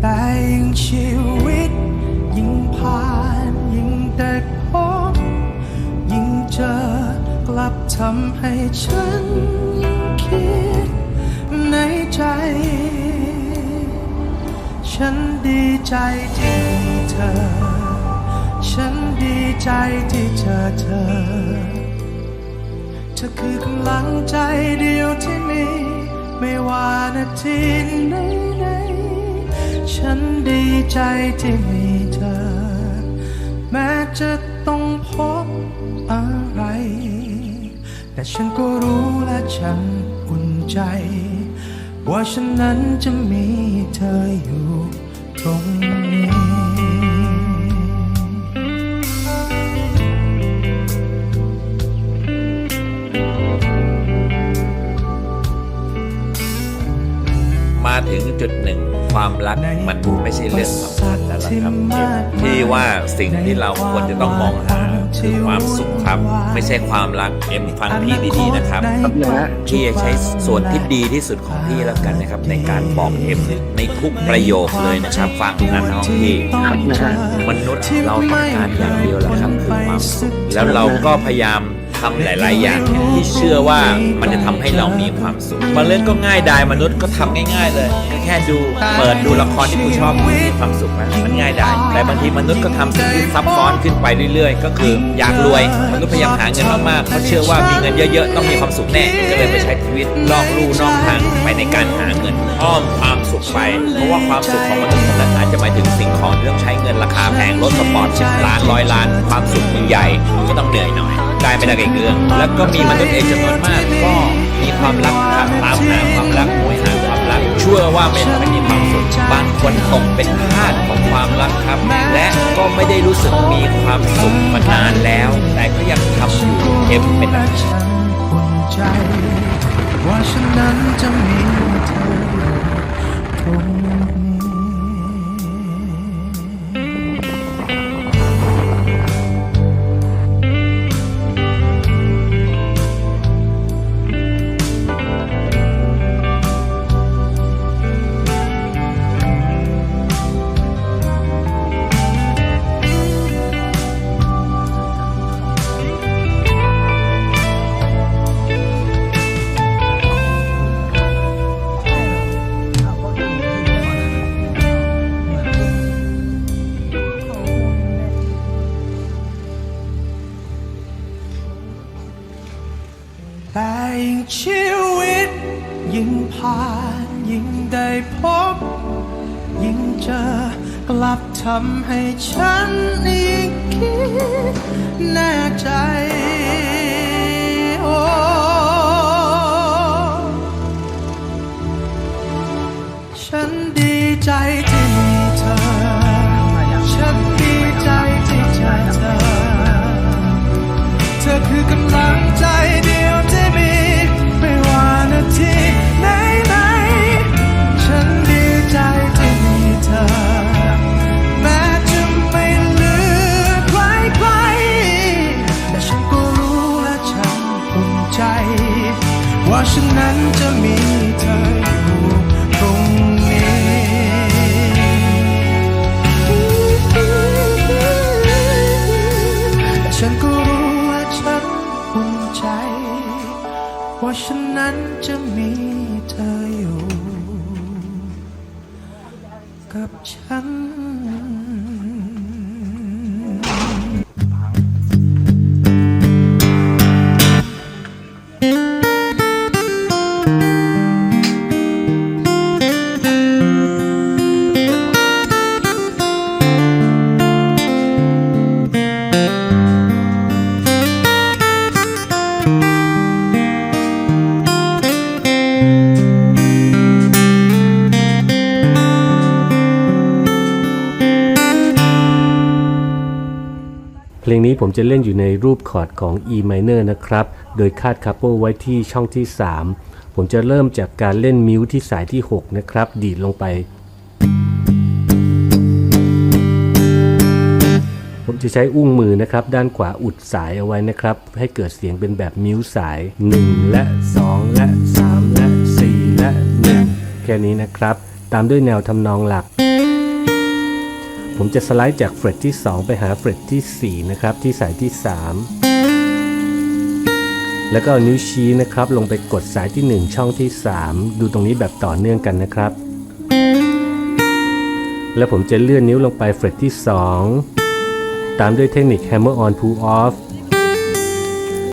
แต่ยิ่งชีวิต ยิ่งผ่านยิ่งได้พบยิ่งเจอกลับทำให้ฉันยิ่งคิดในใจ ฉันดีใจที่มีเธอ ฉันดีใจที่เจอเธอ เธอคือกำลังใจเดียวที่มี ไม่ว่านาทีไหนไหน ฉันดีใจที่มีเธอ แม้จะต้องพบอะไร แต่ฉันก็รู้และฉันอุ่นใจ ว่าฉันนั้นจะมีเธออยู่ตรง ความรักมันไม่ใช่เรื่องสำคัญแล้วล่ะครับที่ว่าสิ่งที่เราควรจะต้องมองหาคือความสุขครับ ไม่ใช่ความรักเอ็มฟังพี่ดีๆนะครับพี่จะใช้ส่วนที่ดีที่สุดของพี่แล้วกันนะครับ ในการบอกเอ็มในทุกประโยคเลยนะครับ ฟังนะน้องพี่มนุษย์เราต้องการอย่างเดียวแหละครับคือความสุขแล้วเราก็พยายาม ทำหลาย ๆ อย่างที่เชื่อว่ามันจะทำให้เรามีความสุขบางเรื่องก็ง่ายดายมนุษย์ก็ทำง่าย ๆ เลยก็แค่ดูเปิดดูละครที่กูชอบมีความสุขนะมันง่ายดายแต่บางทีมนุษย์ก็ทำสิ่งที่ซับซ้อนขึ้นไปเรื่อย ๆ ก็คืออยากรวยมนุษย์พยายามหาเงินมากๆเขาเชื่อว่ามีเงินเยอะ ๆ ต้องมีความสุขแน่ก็เลยไปใช้ชีวิตลอกลู่นอกทางไปในการหาเงินอ้อมความสุขไป เพราะว่าความสุขของมนุษย์คนนั้นอาจจะหมายถึงสิ่งของที่ต้องใช้เงินราคาแพงรถสปอร์ตสิบล้านร้อยล้าน ความสุขมึงใหญ่มันก็ต้องเหนื่อยหน่อย ได้ไม่ได้กับอีกเรื่อง แล้วก็มีมนุษย์เอกจำนวนมากก็มีความรักครับตามหาความรักโหยหาความรักเชื่อว่าไม่ทำให้มีความสุขบางคนตกเป็นทาสของความรักครับ และก็ไม่ได้รู้สึกมีความสุขมานานแล้ว แต่ก็ยังทำอยู่เอ็มเป็นอะไรฉันอุ่นใจว่าฉันนั้นจะมี แต่ยิ่งชีวิต ยิ่งผ่านยิ่งได้พบ ยิ่งเจอกลับทำให้ฉันยิ่งคิดแน่ใจโอ้ฉันดีใจที่มีเธอ ฉันดีใจที่เจอเธอ เธอคือกำลังใจดี ฉันนั้นจะมีเธออยู่ตรงนี้ ฉันก็รู้ว่าฉันอุ่นใจ ว่าฉันนั้นจะมีเธออยู่ กับฉัน ลงนี้ผมจะเล่นอยู่ในรูปคอร์ดของ E minor นะครับ โดยคาดคัพเปิลไว้ที่ช่องที่ 3 ผมจะเริ่มจากการเล่นมิวที่สายที่ 6 นะครับ ดีดลงไป ผมจะใช้อุ้งมือนะครับ ด้านขวาอุดสายเอาไว้นะครับ ให้เกิดเสียงเป็นแบบมิวสาย 1 และ 2 และ 3 และ 4 และ 1 แค่นี้นะครับ ตามด้วยแนวทำนองหลัก ผมจะสไลด์จากเฟรตที่ 2 ไปหาเฟรตที่ 4 นะครับ ที่สายที่ 3 แล้วก็เอานิ้วชี้นะครับ ลงไปกดสายที่ 1 ช่องที่ 3 ดูตรงนี้แบบต่อเนื่องกันนะครับ แล้วผมจะเลื่อนนิ้วลงไปเฟรตที่ 2 ตามด้วยเทคนิค Hammer on Pull off